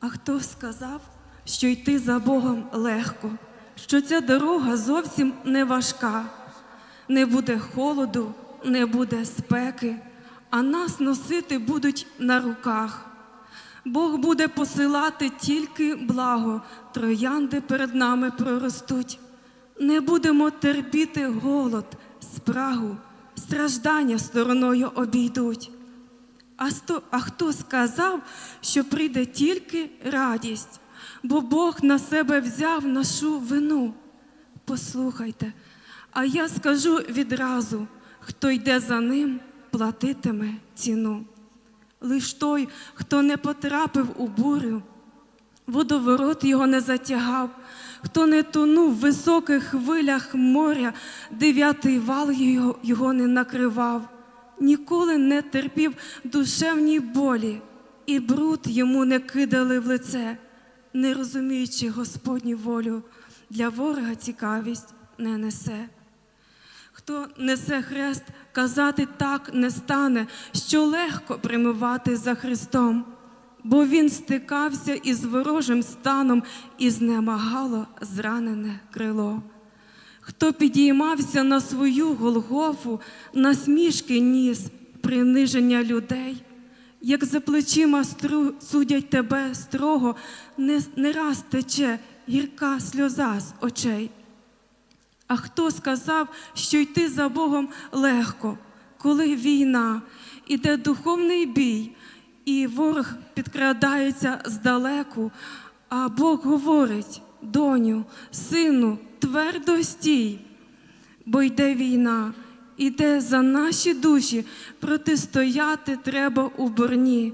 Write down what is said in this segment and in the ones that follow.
А хто сказав, що йти за Богом легко, що ця дорога зовсім не важка, не буде холоду, не буде спеки, а нас носити будуть на руках. Бог буде посилати тільки благо, троянди перед нами проростуть. Не будемо терпіти голод, спрагу, страждання стороною обійдуть. А, сто, а хто сказав, що прийде тільки радість, бо Бог на себе взяв нашу вину? Послухайте, а я скажу відразу, хто йде за ним, платитиме ціну. Лиш той, хто не потрапив у бурю, водоворот його не затягав, хто не тонув в високих хвилях моря, дев'ятий вал його, його не накривав, ніколи не терпів душевній болі, і бруд йому не кидали в лице, не розуміючи Господню волю, для ворога цікавість не несе. Хто несе хрест, казати так не стане, що легко примивати за Христом, бо Він стикався із ворожим станом і знемагало зранене крило. Хто підіймався на свою Голгофу, насмішки ніс, приниження людей, як за плечима стру, судять тебе строго, не, не раз тече гірка сльоза з очей. А хто сказав, що йти за Богом легко, коли війна, іде духовний бій, і ворог підкрадається здалеку, а Бог говорить, доню, сину, твердо стій, бо йде війна, іде за наші душі, протистояти треба у борні.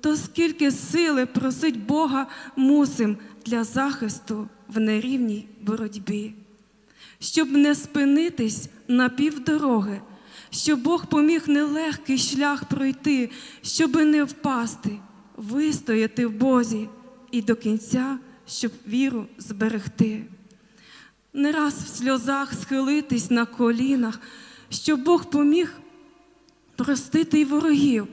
То скільки сили просить Бога мусим для захисту в нерівній боротьбі щоб не спинитись на півдороги, щоб Бог поміг нелегкий шлях пройти, щоби не впасти, вистояти в Бозі і до кінця, щоб віру зберегти. Не раз в сльозах схилитись на колінах, щоб Бог поміг простити й ворогів,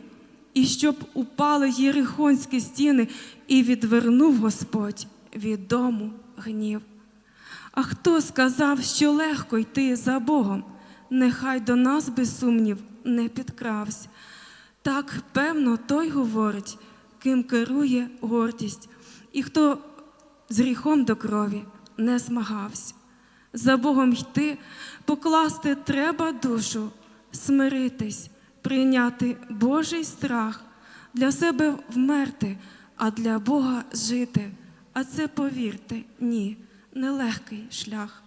і щоб упали єрихонські стіни, і відвернув Господь від дому гнів. А хто сказав, що легко йти за Богом? Нехай до нас без сумнів не підкрався. Так, певно, той говорить, ким керує гордість, і хто з гріхом до крові не змагався. За Богом йти, покласти треба душу, смиритись, прийняти Божий страх, для себе вмерти, а для Бога жити. А це повірте, ні нелегкий шлях.